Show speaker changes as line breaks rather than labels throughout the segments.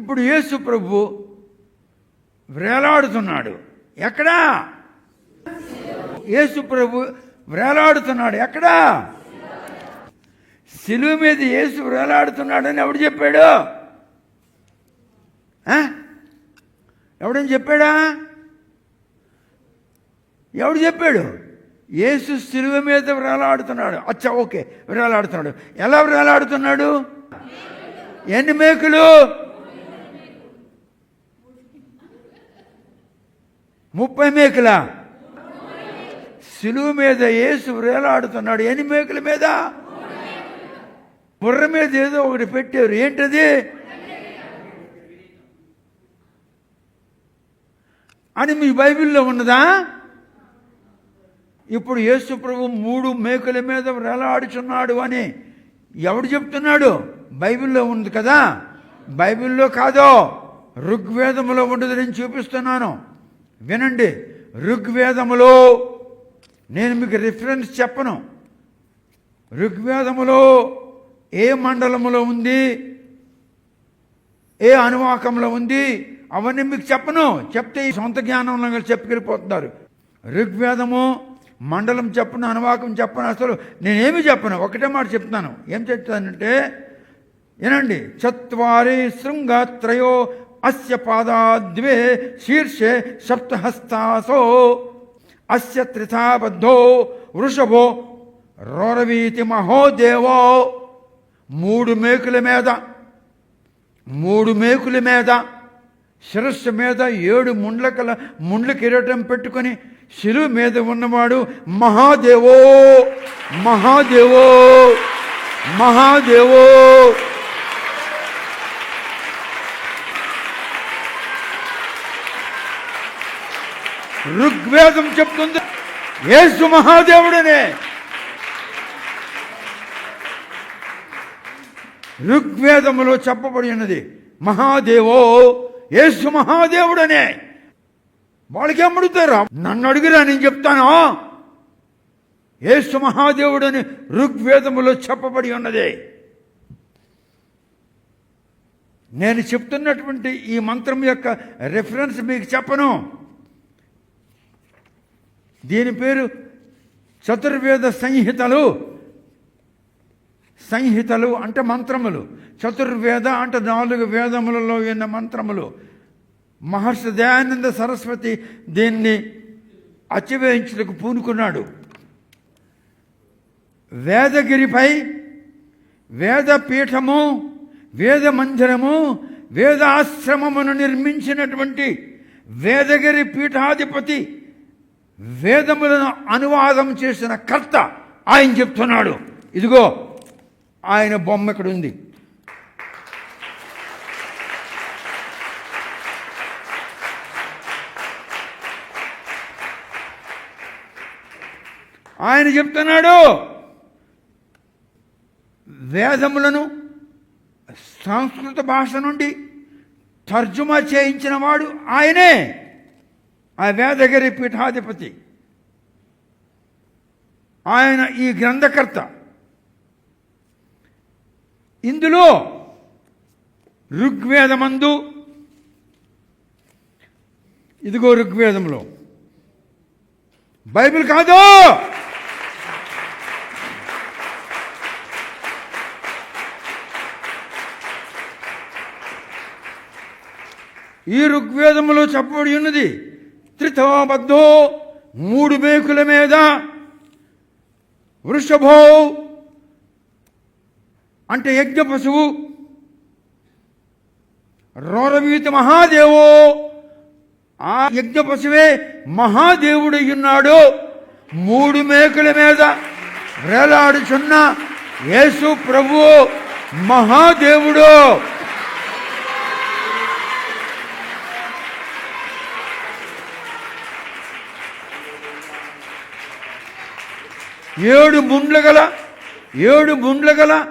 ఇప్పుడు యేసు ప్రభు వ్రేలాడుతున్నాడు ఎక్కడా? యేసు ప్రభు వ్రేలాడుతున్నాడు ఎక్కడా? సిలువు మీద యేసు అని ఎవడు చెప్పాడు? ఎవడని చెప్పాడా? ఎవడు చెప్పాడు? యేసు సిలువ మీద వ్రేలాడుతున్నాడు అచ్చా ఓకే వ్రేలాడుతున్నాడు ఎలా వ్రేలాడుతున్నాడు ఎన్ని మేకులు? ముప్పై మేకల? సిలువు మీద యేసు వేలాడుతున్నాడు. ఎన్ని మేకల మీద? బుర్ర మీద ఏదో ఒకటి పెట్టారు. ఏంటది? అని మీ బైబిల్లో ఉన్నదా? ఇప్పుడు యేసు ప్రభు మూడు మేకల మీద వేలాడుచున్నాడు అని ఎవడు చెప్తున్నాడు? బైబిల్లో ఉంది కదా. బైబిల్లో కాదో ఋగ్వేదంలో ఉండదు నేను చూపిస్తున్నాను. వినండి ఋగ్వేదములో నేను మీకు రిఫరెన్స్ చెప్పను. ఋగ్వేదములో ఏ మండలములో ఉంది? ఏ అనువాకంలో ఉంది? అవన్నీ మీకు చెప్పను. చెప్తే ఈ సొంత జ్ఞానంలో చెప్పుకెళ్ళిపోతున్నారు. ఋగ్వేదము మండలం చెప్పను అనువాకం చెప్పను అసలు నేనేమి చెప్పను? ఒకటే మాట చెప్తున్నాను. ఏం చెప్తానంటే వినండి చత్వారి శృంగ త్రయో అస్య పాదాద్వే శీర్షే సప్తహస్తాసో. అస్య త్రిథాబద్ధో వృషభో. రోరవీతి మహోదేవో మూడు మేకుల మీద మూడు మేకుల మీద శిరస్సు మీద ఏడు ముండ్లకల ముండ్ల కిరీటం పెట్టుకొని శిలువ మీద ఉన్నవాడు మహాదేవో. మహాదేవో. మహాదేవో. ఋగ్వేదం చెప్తుంది. యేసు మహాదేవుడనే. ఋగ్వేదములో చెప్పబడి ఉన్నది మహాదేవో యేసు మహాదేవుడనే. వాళ్ళకి అమ్ముడుతారా నన్ను అడిగిరా నేను చెప్తాను? యేసు మహాదేవుడని ఋగ్వేదములో చెప్పబడి ఉన్నది. నేను చెప్తున్నటువంటి ఈ మంత్రం యొక్క రెఫరెన్స్ మీకు చెప్పను. దీని పేరు చతుర్వేద సంహితలు. సంహితలు అంటే మంత్రములు. చతుర్వేద అంటే నాలుగు వేదములలో ఉన్న మంత్రములు. మహర్షి దయానంద సరస్వతి దీన్ని అచ్చివేయించుటకు పూనుకున్నాడు. వేదగిరిపై వేదపీఠము వేద మందిరము వేదాశ్రమమును నిర్మించినటువంటి వేదగిరి పీఠాధిపతి వేదములను అనువాదం చేసిన కర్త ఆయన చెప్తున్నాడు. ఇదిగో ఆయన బొమ్మ ఇక్కడ ఉంది. ఆయన చెప్తున్నాడు వేదములను సంస్కృత భాష నుండి తర్జుమా చేయించిన వాడు ఆయనే. ఆ వేదగిరి పీఠాధిపతి. ఆయన ఈ గ్రంథకర్త. ఇందులో ఋగ్వేదమందు ఇదిగో ఋగ్వేదంలో బైబిల్ కాదు! ఈ ఋగ్వేదములో చెప్పబడి ఉన్నది త్రితోబద్ధో మూడు మేకుల మీద వృషభో అంటే యజ్ఞ పశువు రోరవీత మహాదేవో ఆ యజ్ఞ పశువే మహాదేవుడై ఉన్నాడు మూడు మేకుల మీద వేలాడుచున్న యేసు ప్రభు మహాదేవుడు. ఏడు ముండ్ల గల ఏడు ముండ్ల గల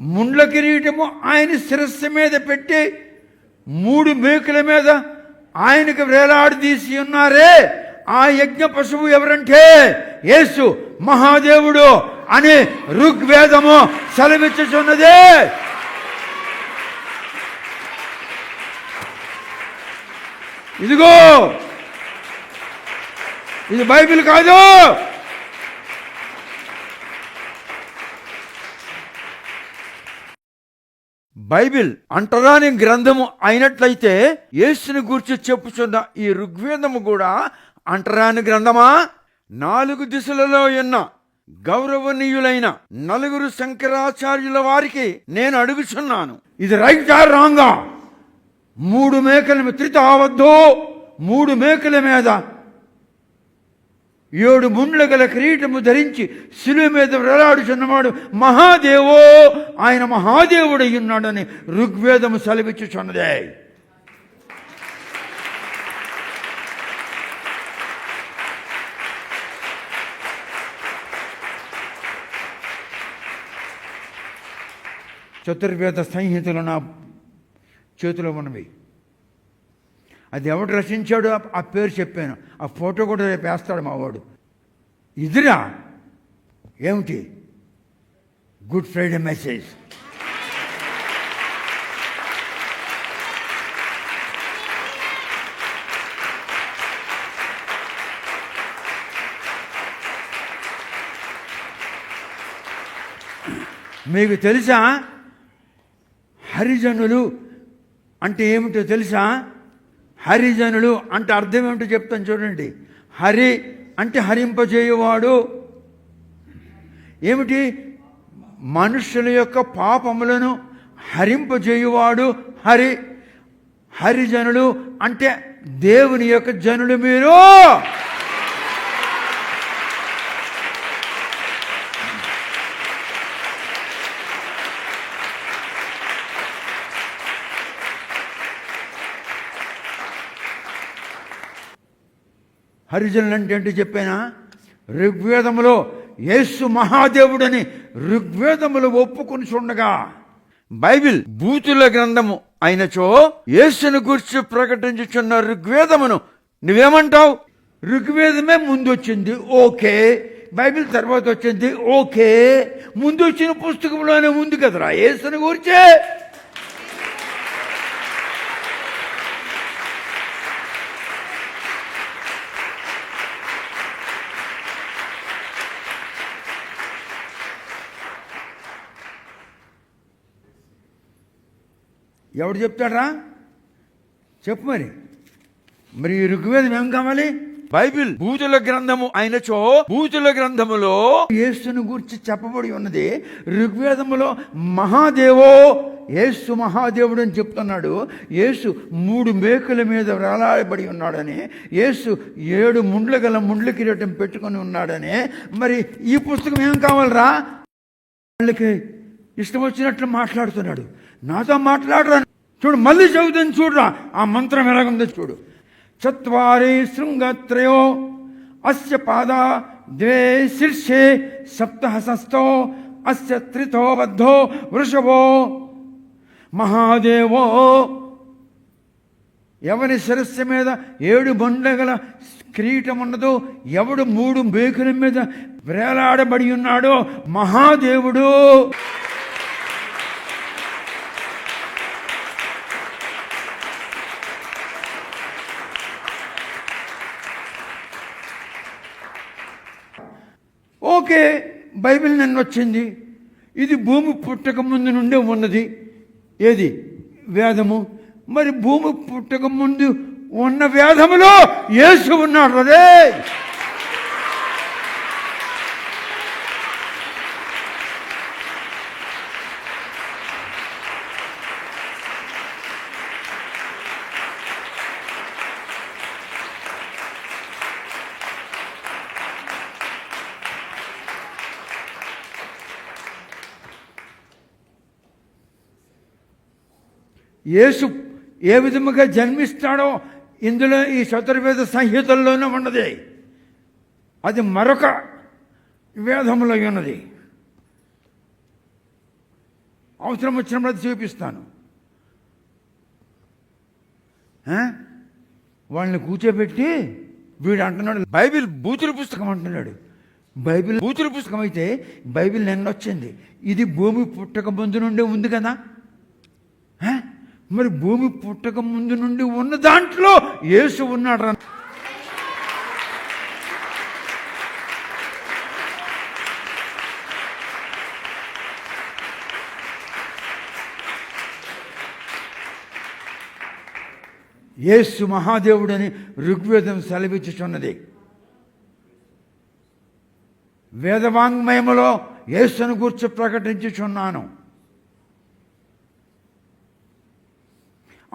ముండ్ల కిరీటము ఆయన శిరస్సు మీద పెట్టి మూడు మేకుల మీద ఆయనకు వేలాడదీసి ఉన్నారే. ఆ యజ్ఞ పశువు ఎవరంటే? యేసు మహాదేవుడు అని ఋగ్వేదము సెలవిచ్చుచున్నదే. ఇదిగో ఇది బైబిల్ కాదు. బైబిల్ అంటరాని గ్రంథము అయినట్లయితే యేసుని గురించి చెప్పుచున్న ఈ ఋగ్వేదము కూడా అంటరాని గ్రంథమా? నాలుగు దిశలలో ఉన్న గౌరవనీయులైన నలుగురు శంకరాచార్యుల వారికి నేను అడుగుచున్నాను. ఇది రైట్ ఆర్ రాంగా? మూడు మేకల మీద త్రితావద్దు మూడు మేకల మీద ఏడు ముండ్ల గల కిరీటము ధరించి శిలువ మీద వ్రలాడుచున్నవాడు మహాదేవో ఆయన మహాదేవుడై ఉన్నాడని ఋగ్వేదము సెలవిచ్చుచున్నదే. చతుర్వేద సంహితలు నా చేతిలో ఉన్నవి. అది ఎవడు రచించాడో? ఆ- పేరు చెప్పాను. ఆ ఫోటో కూడా రేపు వేస్తాడు మా వాడు ఇదిరా. ఏమిటి? Good Friday message. మీకు తెలుసా? హరిజనులు అంటే ఏమిటో తెలుసా? హరిజనులు అంటే అర్థం ఏమిటో చెప్తాను చూడండి. హరి అంటే హరింపజేయువాడు. ఏమిటి? మనుషుల యొక్క పాపములను హరింపజేయువాడు హరి. హరిజనులు అంటే దేవుని యొక్క జనులు మీరు. హరిజనులు అంటే ఏంటి చెప్పానా? ఋగ్వేదములో యేసు మహాదేవుడని ఋగ్వేదములు ఒప్పుకొని చూడగా బైబిల్ బూతుల గ్రంథము అయినచో యేసును గురించి ప్రకటించుచున్న ఋగ్వేదమును నువ్వేమంటావు? ఋగ్వేదమే ముందు వచ్చింది ఓకే. బైబిల్ తర్వాత వచ్చింది ఓకే. ముందు వచ్చిన పుస్తకంలోనే ఉంది కదరా యేసుని గురించే. ఎవడు చెప్తాడ్రా? చెప్పు మరి. మరి ఋగ్వేదం ఏం కావాలి? బైబిల్ బూతుల గ్రంథము అయినచో బూతుల గ్రంథములో యేసును గురించి చెప్పబడి ఉన్నది. ఋగ్వేదములో మహాదేవో యేసు మహాదేవుడు అని చెప్తున్నాడు. యేసు మూడు మేకుల మీద వేలాడబడి ఉన్నాడని యేసు ఏడు ముండ్ల గల ముండ్ల కిరీటం పెట్టుకొని ఉన్నాడని. మరి ఈ పుస్తకం ఏం కావాలరా? వాళ్ళకి ఇష్టం వచ్చినట్లు మాట్లాడుతున్నాడు. నాతో మాట్లాడరా. చూడు మళ్ళీ చదువుతుంది చూడరా. ఆ మంత్రం ఎలాగుందో చూడు. చత్వారి శృంగత్రయో అస్య పాద ద్వే శీర్షే సప్తహసస్తో అస్య త్రితో బద్ధో వృషభో మహాదేవో. ఎవరి శిరస్సు మీద ఏడు బండగల కిరీటం ఉన్నదో ఎవడు మూడు మేకుల మీద వేలాడబడి ఉన్నాడో మహాదేవుడు. ఓకే బైబిల్ నన్ను వచ్చింది. ఇది భూమి పుట్టక ముందు నుండే ఉన్నది. ఏది? వేదము. మరి భూమి పుట్టక ముందు ఉన్న వేదములో యేసు ఉన్నాడు అదే. యేసు ఏ విధముగా జన్మిస్తాడో ఇందులో ఈ చతుర్వేద సంహితల్లోనే ఉన్నది. అది మరొక వేదములో ఉన్నది. అవసరం వచ్చినప్పుడు అది చూపిస్తాను. వాళ్ళని కూర్చోబెట్టి వీడు అంటున్నాడు బైబిల్ బూతుల పుస్తకం అంటున్నాడు. బైబిల్ బూతుల పుస్తకం అయితే బైబిల్ నిన్న వచ్చింది. ఇది భూమి పుట్టక ముందు నుండే ఉంది కదా? మరి భూమి పుట్టక ముందు నుండి ఉన్న దాంట్లో యేసు ఉన్నాడు యేసు మహాదేవుడని ఋగ్వేదం సెలవిచ్చుచున్నది. వేదవాంగ్మయములో యేసును గూర్చి ప్రకటించుచున్నాను.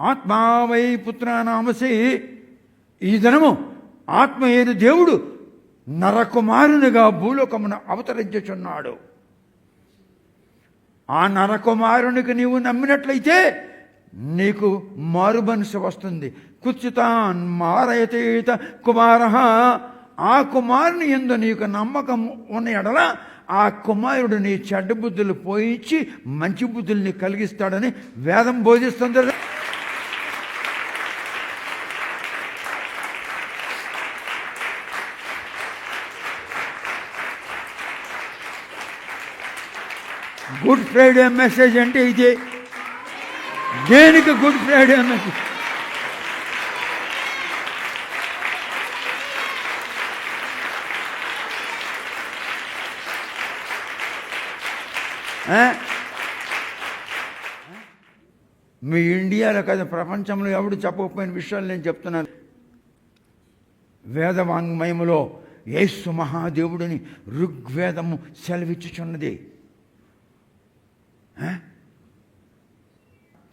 ఆత్మావై పుత్రానామసి ఈ దినము ఆత్మ అయిన దేవుడు? నరకుమారునిగా భూలోకమున అవతరించుచున్నాడు. ఆ నరకుమారునికి నీవు నమ్మినట్లయితే నీకు మారు వస్తుంది. కుచితాన్ మారయతీత కుమార. ఆ కుమారుని ఎందు నీకు నమ్మకం ఉన్న ఎడల ఆ కుమారుడు నీ చెడ్డ బుద్ధులు పోయించి మంచి బుద్ధుల్ని కలిగిస్తాడని వేదం బోధిస్తుంది. గుడ్ ఫ్రైడే మెసేజ్ అంటే ఇది. దేనికి గుడ్ ఫ్రైడే మెసేజ్ మీ ఇండియాలో కదా ప్రపంచంలో ఎవడు చెప్పకపోయిన విషయాలు నేను చెప్తున్నాను. వేదవాంగ్మయములో యేసు మహాదేవుడిని ఋగ్వేదము సెలవిచ్చుచున్నది.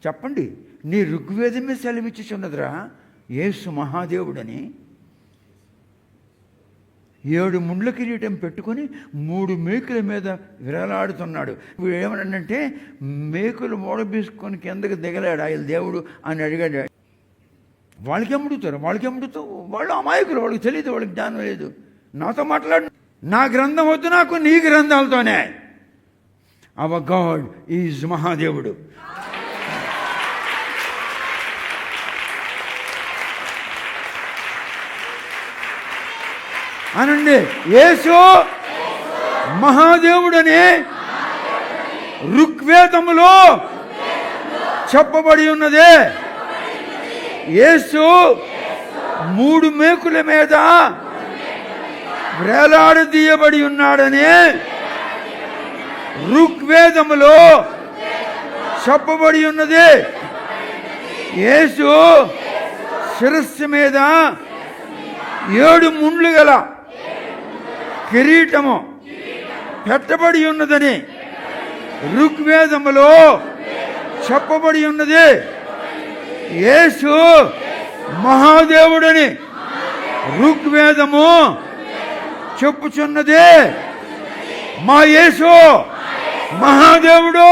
చెప్పండి నీ ఋగ్వేదమే సెలవిచ్చుచున్నదిరా యేసు మహాదేవుడని. ఏడు ముండ్ల కిరీటం పెట్టుకొని మూడు మేకుల మీద విరలాడుతున్నాడు. వీడు మేకులు మూడబీసుకొని కిందకి దిగలాడు ఆయన దేవుడు అని అడిగాడు. వాళ్ళకి అమ్ముడుతారు వాళ్ళకి అమ్ముడుతూ వాళ్ళు అమాయకులు వాళ్ళకి తెలియదు వాళ్ళకి జ్ఞానం లేదు. నాతో మాట్లాడు నా గ్రంథం వద్దు నాకు నీ గ్రంథాలతోనే. అవర్ గాడ్ ఈజ్ మహాదేవుడు అనండి యేసు మహాదేవుడని ఋగ్వేదములో చెప్పబడి ఉన్నది. యేసు మూడు మేకుల మీద వేలాడదీయబడి ఉన్నాడని ఋగ్వేదములో చెప్పబడి ఉన్నది. యేసు శిరస్సు మీద ఏడు ముండ్లు గల కిరీటము పెట్టబడి ఉన్నదని ఋగ్వేదములో చెప్పబడి ఉన్నది. యేసు మహాదేవుడని ఋగ్వేదము చెప్పుచున్నది. మా యేసు మహాదేవుడు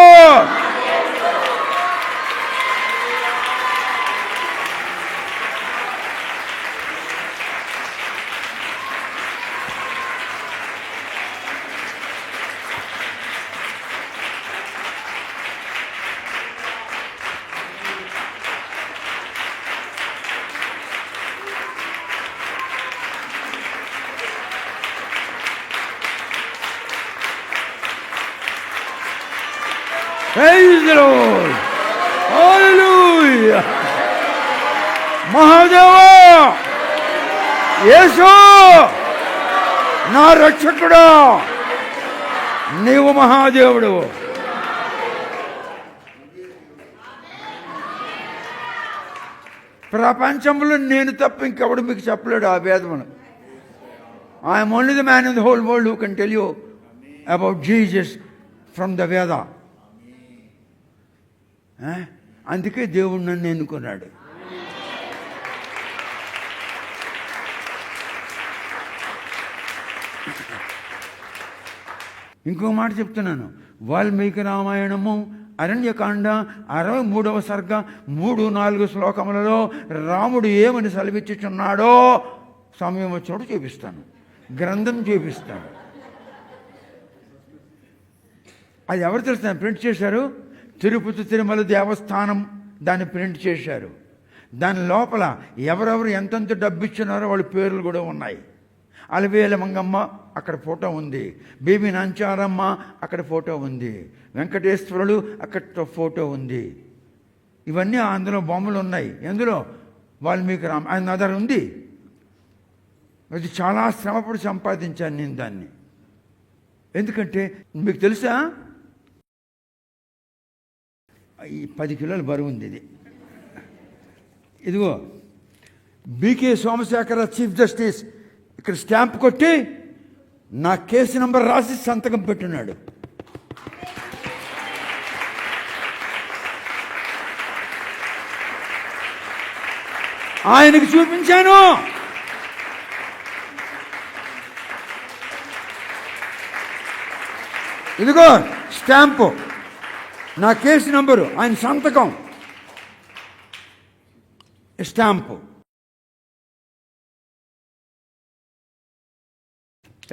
the Lord. Hallelujah. మహాదేవా యేసు నా రక్షకుడా. నీవు మహాదేవుడు. ప్రపంచంలో నేను తప్ప ఇంకెవడు మీకు చెప్పలేడు ఆ వేదమును. I'm only the man in the whole world who can tell you about Jesus from the Veda అందుకే దేవుడు నన్ను ఎన్నుకున్నాడు. ఇంకో మాట చెప్తున్నాను. వాల్మీకి రామాయణము అరణ్యకాండ అరవై మూడవ సర్గ మూడు నాలుగు శ్లోకములలో రాముడు ఏమని సెలవిచ్చుచున్నాడో సమయం వచ్చినప్పుడు చూపిస్తాను. గ్రంథం చూపిస్తాను. అది ఎవరు తెలుసు? ప్రింట్ చేశారు? తిరుపతి తిరుమల దేవస్థానం దాన్ని ప్రింట్ చేశారు. దాని లోపల ఎవరెవరు ఎంతెంత డబ్బు ఇచ్చినారో వాళ్ళ పేర్లు కూడా ఉన్నాయి. అలవేల మంగమ్మ అక్కడ ఫోటో ఉంది. బీబీ నంచారమ్మ అక్కడ ఫోటో ఉంది. వెంకటేశ్వరుడు అక్కడ ఫోటో ఉంది. ఇవన్నీ అందులో బొమ్మలు ఉన్నాయి. ఎందులో? వాల్మీకి రామ ఆయన నదర్ ఉంది. అది చాలా శ్రమపడి సంపాదించాను నేను దాన్ని. ఎందుకంటే మీకు తెలుసా? ఈ పది కిలోల బరువు ఉంది ఇది. ఇదిగో B K Somashekhara chief justice ఇక్కడ స్టాంప్ కొట్టి నా కేసు నంబర్ రాసి సంతకం పెట్టున్నాడు. ఆయనకు చూపించాను. ఇదిగో స్టాంపు. నా కేసు నంబరు ఆయన సంతకం. స్టాంపు.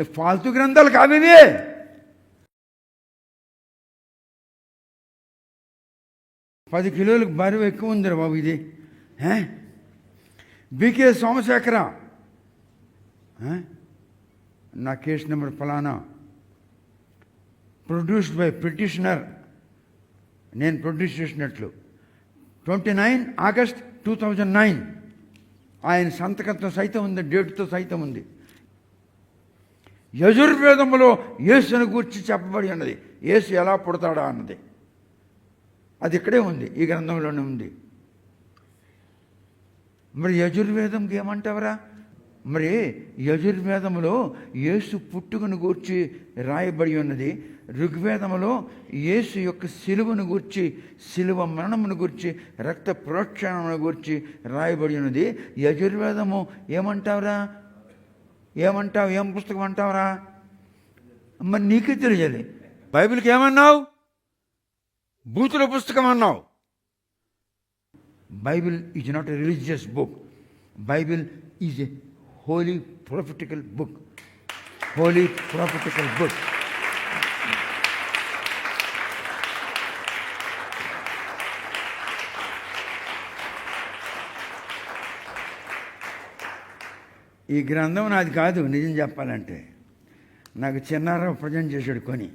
ఫాల్తు గ్రంథాలు కావివే? పది కిలోలకు బరువు ఎక్కువ ఉందిరా బాబు ఇది. B K Somashekhara. నా కేసు నెంబర్ ఫలానా. Produced by petitioner. నేను ప్రొడ్యూస్ చేసినట్లు. Twenty nine August two thousand nine. ఆయన సంతకంతో సైతం ఉంది డేట్తో సైతం ఉంది. యజుర్వేదములో యేసును గూర్చి చెప్పబడి ఉన్నది. యేసు ఎలా పుడతాడా అన్నది. అది ఇక్కడే ఉంది ఈ గ్రంథంలోనే ఉంది. మరి యజుర్వేదంకి ఏమంటావరా? మరి యజుర్వేదములో యేసు పుట్టుకను గూర్చి రాయబడి ఉన్నది. ఋగ్వేదములో యేసు యొక్క సిలువను గూర్చి సిలువ మరణమును గూర్చి రక్త ప్రోక్షణమును గూర్చి రాయబడి ఉన్నది. యజుర్వేదము ఏమంటావురా? ఏమంటావు? ఏం పుస్తకం అంటావురా? మరి నీకే తెలియాలి. బైబిల్కి ఏమన్నావు? భూతుల పుస్తకం అన్నావు. Bible is not a religious book. Bible is a holy prophetical book. Holy prophetical book. ఈ గ్రంథం నాది కాదు నిజం చెప్పాలంటే. నాకు చిన్నారావు ప్రజెంట్ చేశాడు కొని.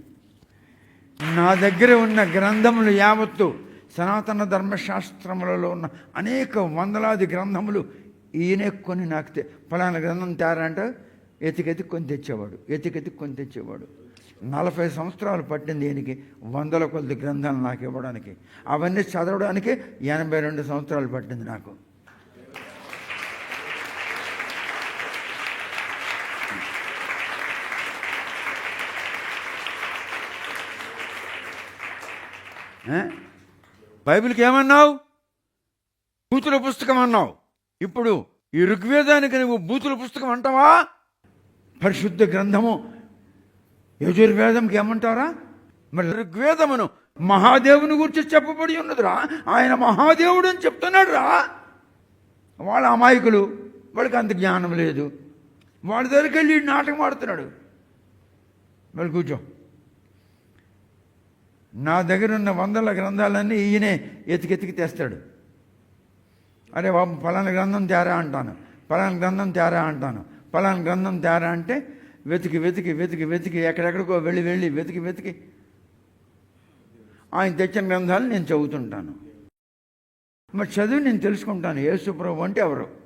నా దగ్గర ఉన్న గ్రంథములు యావత్తు సనాతన ధర్మశాస్త్రములలో ఉన్న అనేక వందలాది గ్రంథములు ఈయనే కొని నాకు తె- ఫలానా గ్రంథం తేరంట? ఎతికెతికి కొని తెచ్చేవాడు ఎతికెతికి కొని తెచ్చేవాడు. నలభై సంవత్సరాలు పట్టింది ఈయనకి వందల కొద్ది గ్రంథాలు నాకు ఇవ్వడానికి. అవన్నీ చదవడానికి ఎనభై రెండు సంవత్సరాలు పట్టింది నాకు. బైబిల్కి ఏమన్నావు? కూతురు పుస్తకం అన్నావు? ఇప్పుడు ఈ ఋగ్వేదానికి నువ్వు బూతుల పుస్తకం అంటావా? పరిశుద్ధ గ్రంథము యజుర్వేదంకి ఏమంటారా? మరి ఋగ్వేదమును మహాదేవుని గురించి చెప్పబడి ఉన్నదిరా. ఆయన మహాదేవుడు అని చెప్తున్నాడు రా వాళ్ళ అమాయకులు వాళ్ళకి అంత జ్ఞానం లేదు. వాళ్ళ దగ్గరికి వెళ్ళి నాటకం ఆడుతున్నాడు. వాళ్ళు కూర్చో. నా దగ్గర ఉన్న వందల గ్రంథాలన్నీ ఈయనే ఎతికెతికి తెస్తాడు. అరే బాబు ఫలానా గ్రంథం తేరా అంటాను. ఫలానా గ్రంథం తేరా అంటాను. ఫలానా గ్రంథం తేరా అంటే వెతికి వెతికి వెతికి వెతికి ఎక్కడెక్కడికో వెళ్ళి వెళ్ళి వెతికి వెతికి. ఆయన తెచ్చిన గ్రంథాలు నేను చదువుతుంటాను. మరి చదివి నేను తెలుసుకుంటాను. యేసుప్రభు అంటే ఎవరు?